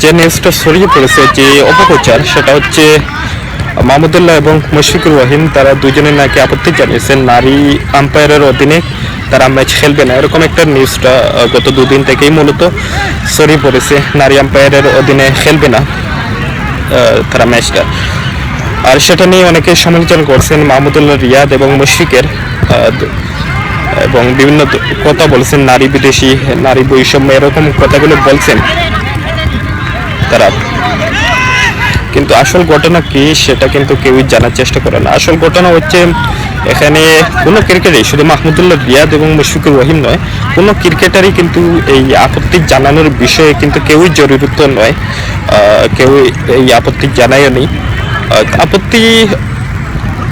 যে নিউজটা ছড়িয়ে পড়েছে, যে অপপ্রচার, সেটা হচ্ছে মাহমুদুল্লাহ এবং মুশফিকুর রহিম, তারা দুজনে নাকি আপত্তি জানিয়েছেন, নারী আম্পায়ারের অধীনে তারা ম্যাচ খেলবে না। এরকম একটা নিউজটা গত দুদিন থেকেই মূলত ছড়িয়ে পড়েছে, নারী আম্পায়ারের অধীনে খেলবে না তারা ম্যাচটা আর সেটা নিয়ে অনেকে সমালোচনা করছেন, মাহমুদুল্লাহ রিয়াদ এবং মুশফিকের এবং বিভিন্ন কথা বলছেন, নারী বিদেশি, নারী বৈষম্য, এরকম কথাগুলো বলছেন। তারা কিন্তু আসল ঘটনা কি সেটা কিন্তু কেউই জানার চেষ্টা করে না। আসল ঘটনা হচ্ছে, এখানে কোনো ক্রিকেটারই শুধু মাহমুদুল্লাহ রিয়াদ এবং মুশফিকুর রহিম নয়, কোনো ক্রিকেটারই কিন্তু এই আপত্তি জানানোর বিষয়ে কিন্তু কেউই জরুরত নয়। কেউ এই আপত্তি জানায়ও নেই আপত্তি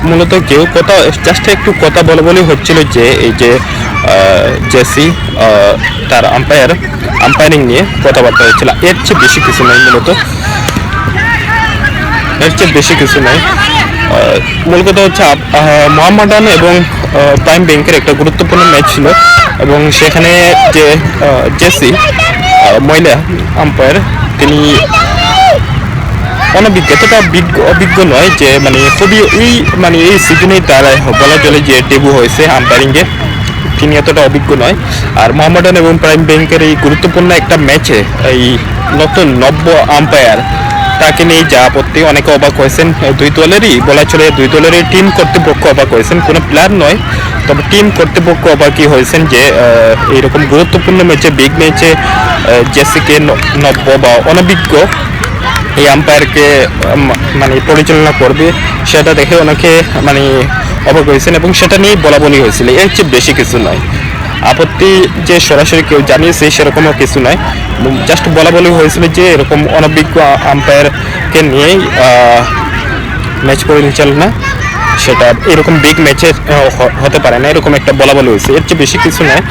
মূলত কেউ কথা জাস্ট একটু কথা বলে বলে হচ্ছিল যে, এই যে জেসি তার আম্পায়ার আম্পায়ারিং নিয়ে কথাবার্তা হচ্ছিল। এর চেয়ে বেশি কিছু নয় মূলত। এর চেয়ে বেশি কিছু আহ, মূল কথা হচ্ছে মোহাম্মডান এবং প্রাইম ব্যাংকের একটা গুরুত্বপূর্ণ ম্যাচ ছিল। এবং সেখানে যে জেসি মহিলা আম্পায়ার তিনি অনভিজ্ঞ এতটা অভিজ্ঞ নয় যে মানে খুবই এই মানে এই সিজনেই তার বলা চলে যে ডেবু হয়েছে আম্পায়ারিংয়ে তিনি এতটা অভিজ্ঞ নয়। আর মোহাম্মডান এবং প্রাইম ব্যাংকের এই গুরুত্বপূর্ণ একটা ম্যাচে এই নতুন নব্য আম্পায়ার তাকে নিয়ে যা আপত্তি, অনেকে অবাক হয়েছেন। দুই দলেরই বলা চলে, দুই দলেরই টিম কর্তৃপক্ষ অবাক হয়েছেন। কোনো প্লেয়ার নয়, তবে টিম কর্তৃপক্ষ অবাকই হয়েছেন যে এইরকম গুরুত্বপূর্ণ ম্যাচে বিগ ম্যাচে জেসিকে নব্য বা অনভিজ্ঞ এই আম্পায়ারকে মানে পরিচালনা করবে, সেটা দেখে অনেকে মানে অবাক হয়েছেন এবং সেটা নিয়ে বলা বলি হয়েছিল। এর চেয়ে বেশি কিছু নয় আপত্তি যে সরাসরি কেউ জানিয়েছে সেরকমও কিছু নয় জাস্ট বলা বলি হয়েছিল যে এরকম অনভিজ্ঞ আম্পায়ারকে নিয়েই ম্যাচ পরিচালনা সেটা এরকম বিগ ম্যাচে হতে পারে না, এরকম একটা বলা বলা হয়েছে। এর চেয়ে বেশি কিছু নয়।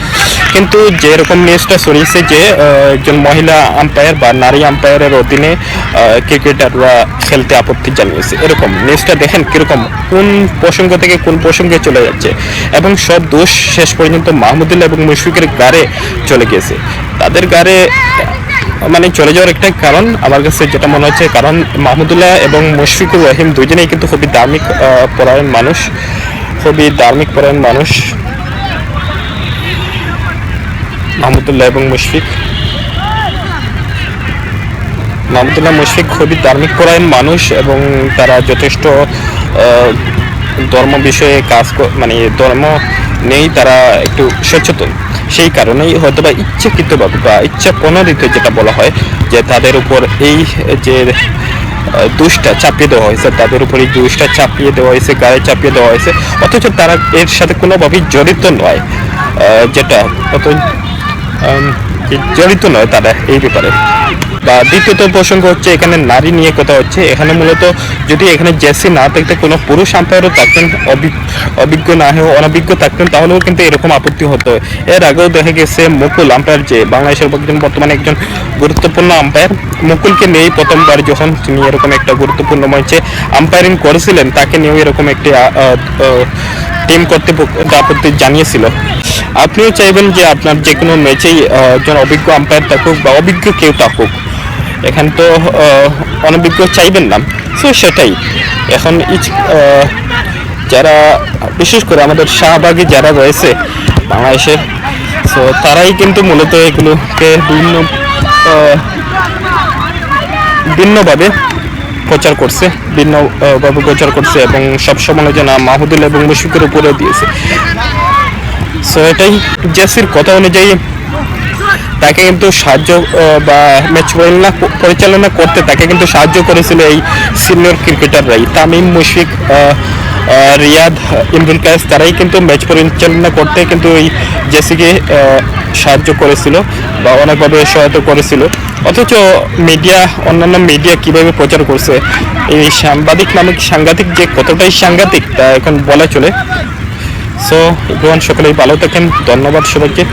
কিন্তু যে এরকম নিউজটা ছড়িয়েছে যে একজন মহিলা আম্পায়ার বা নারী আম্পায়ারের অধীনে ক্রিকেটাররা খেলতে আপত্তি জানিয়েছে। এরকম নিউজটা দেখেন কীরকম, কোন প্রসঙ্গ থেকে কোন প্রসঙ্গে চলে যাচ্ছে। এবং সব দোষ শেষ পর্যন্ত মাহমুদুল্লাহ এবং মুশফিকের গাড়ে চলে গেছে তাদের গাড়ে মানে চলে যাওয়ার একটাই কারণ। আমার কাছে যেটা মনে হচ্ছে, কারণ মাহমুদুল্লাহ এবং মুশফিকুর রহিম দুজনেই কিন্তু খুবই ধার্মিক পরায়ণ মানুষ। খুবই ধার্মিক, পরায়ণ মানুষ। মাহমুদুল্লাহ এবং মুশফিক। মাহমুদুল্লাহ, মুশফিক খুবই ধার্মিক, পরায়ণ মানুষ এবং তারা যথেষ্ট ধর্ম বিষয়ে কাজ মানে ধর্ম নেই, তারা একটু সচেতন। সেই কারণেই হয়তো বা ইচ্ছাকৃতভাবে বা ইচ্ছা প্রণোদিত যেটা বলা হয় যে তাদের উপর এই যে দুষ্টা চাপিয়ে দেওয়া হয়েছে, তাদের উপর এই দোষটা চাপিয়ে দেওয়া হয়েছে, গায়ে চাপিয়ে দেওয়া হয়েছে, অথচ তারা এর সাথে কোনোভাবেই জড়িত নয় যেটা অত জড়িত নয় তারা এই ব্যাপারে। বা দ্বিতীয়ত প্রসঙ্গ হচ্ছে, এখানে নারী নিয়ে কথা হচ্ছে। এখানে মূলত যদি এখানে জেসি না থাকতে কোনো পুরুষ আম্পায়ারও থাকতেন, অভি- অভিজ্ঞ না হয়েও অনভিজ্ঞ থাকতেন, তাহলেও কিন্তু এরকম আপত্তি হতো। এর আগেও দেখা গেছে মুকুল আম্পায়ার যে বাংলাদেশের একজন বর্তমানে একজন গুরুত্বপূর্ণ আম্পায়ার মুকুলকে নিয়েই প্রথমবার যখন তিনি এরকম একটা গুরুত্বপূর্ণ মঞ্চে আম্পায়ারিং করেছিলেন, তাকে নিয়েও এরকম একটি টিম কর্তৃপক্ষ আপত্তি জানিয়েছিল। আপনিও চাইবেন যে আপনার যে কোনো ম্যাচেই একজন অভিজ্ঞ আম্পায়ার থাকুক বা অভিজ্ঞ কেউ থাকুক। এখানে তো অনভিজ্ঞ চাইবেন না। সো সেটাই। এখন যারা, বিশেষ করে আমাদের শাহবাগে যারা রয়েছে বাংলাদেশের, সো তারাই কিন্তু মূলত এগুলোকে বিভিন্ন ভিন্নভাবে প্রচার করছে, ভিন্নভাবে প্রচার করছে এবং সব সমালোচনা মাহমুদুল্লাহ এবং মুশফিকের উপরে দিয়েছে। সো এটাই জেসির কথা অনুযায়ী তাকে কিন্তু সাহায্য বা ম্যাচ পরিচালনা করতে তাকে কিন্তু সাহায্য করেছিল এই সিনিয়র ক্রিকেটাররাই তামিম, মুশফিক রিয়াদ, ইমরুল কায়েস, তারাই কিন্তু ম্যাচ পরিচালনা করতে কিন্তু এই জেসিকে সাহায্য করেছিল বা অনেকভাবে সহায়তা করেছিল। অথচ মিডিয়া অন্যান্য মিডিয়া কীভাবে প্রচার করছে? এই সাংবাদিক নামে সাংঘাতিক যে কতটাই সাংঘাতিক তা এখন বলা চলে। সো এভরিওয়ান সকলেই ভালো থাকেন। ধন্যবাদ সবাইকে।